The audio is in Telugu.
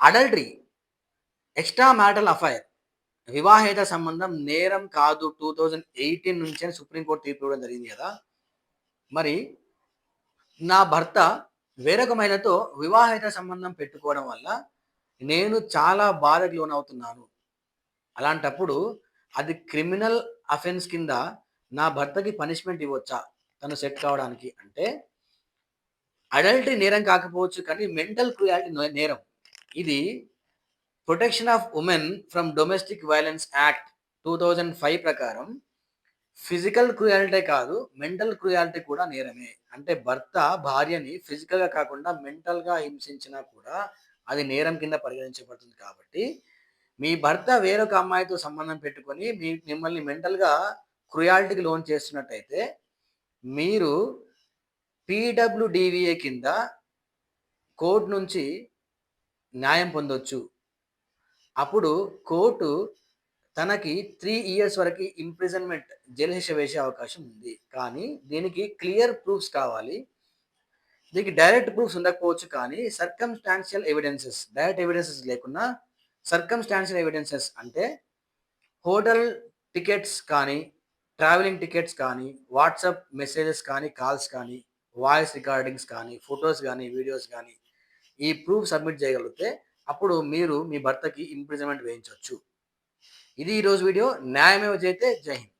అడల్టరీ ఎక్స్ట్రా మ్యాటల్ అఫైర్ వివాహేత సంబంధం నేరం కాదు టూ థౌజండ్ ఎయిటీన్ నుంచే సుప్రీంకోర్టు తీర్పు ఇవ్వడం జరిగింది కదా. మరి నా భర్త వేరొక మహిళతో వివాహేత సంబంధం పెట్టుకోవడం వల్ల నేను చాలా బాధకు లోనవుతున్నాను. అలాంటప్పుడు అది క్రిమినల్ అఫెన్స్ కింద నా భర్తకి పనిష్మెంట్ ఇవ్వచ్చా? తను సెట్ కావడానికి అంటే అడల్టరీ నేరం కాకపోవచ్చు కానీ మెంటల్ క్రుయాలిటీ నేరం. ఇది protection of women from domestic violence act two thousand five ప్రకారం ఫిజికల్ క్రుయాలిటీ కాదు మెంటల్ క్రుయాలిటీ కూడా నేరమే. అంటే భర్త భార్యని ఫిజికల్గా కాకుండా మెంటల్గా హింసించినా కూడా అది నేరం కింద పరిగణించబడుతుంది కాబట్టి మీ భర్త వేరొక అమ్మాయితో సంబంధం పెట్టుకొని మీ మిమ్మల్ని మెంటల్గా క్రుయాలిటీకి లోన్ చేస్తున్నట్టయితే మీరు పీడబ్ల్యూడివిఏ కింద కోర్టు నుంచి న్యాయం పొందొచ్చు. అప్పుడు కోర్టు తనకి త్రీ ఇయర్స్ వరకు ఇంప్రిజన్మెంట్ జైలు శిక్ష వేసే అవకాశం ఉంది. కానీ దీనికి క్లియర్ ప్రూఫ్స్ కావాలి. దీనికి డైరెక్ట్ ప్రూఫ్స్ ఉండకపోవచ్చు కానీ సర్కమ్స్టాన్షియల్ ఎవిడెన్సెస్ డైరెక్ట్ ఎవిడెన్సెస్ లేకున్నా సర్కమ్స్టాన్షియల్ ఎవిడెన్సెస్ అంటే హోటల్ టికెట్స్ కానీ ట్రావెలింగ్ టికెట్స్ కానీ వాట్సాప్ మెసేజెస్ కానీ కాల్స్ కానీ వాయిస్ రికార్డింగ్స్ కానీ ఫొటోస్ కానీ వీడియోస్ కానీ ఈ ప్రూఫ్ సబ్మిట్ చేయగలిగితే అప్పుడు మీరు మీ భర్తకి ఇంప్రిజన్మెంట్ వేయించవచ్చు. ఇది ఈరోజు వీడియో న్యాయమేవ చేస్తే జై హింద్.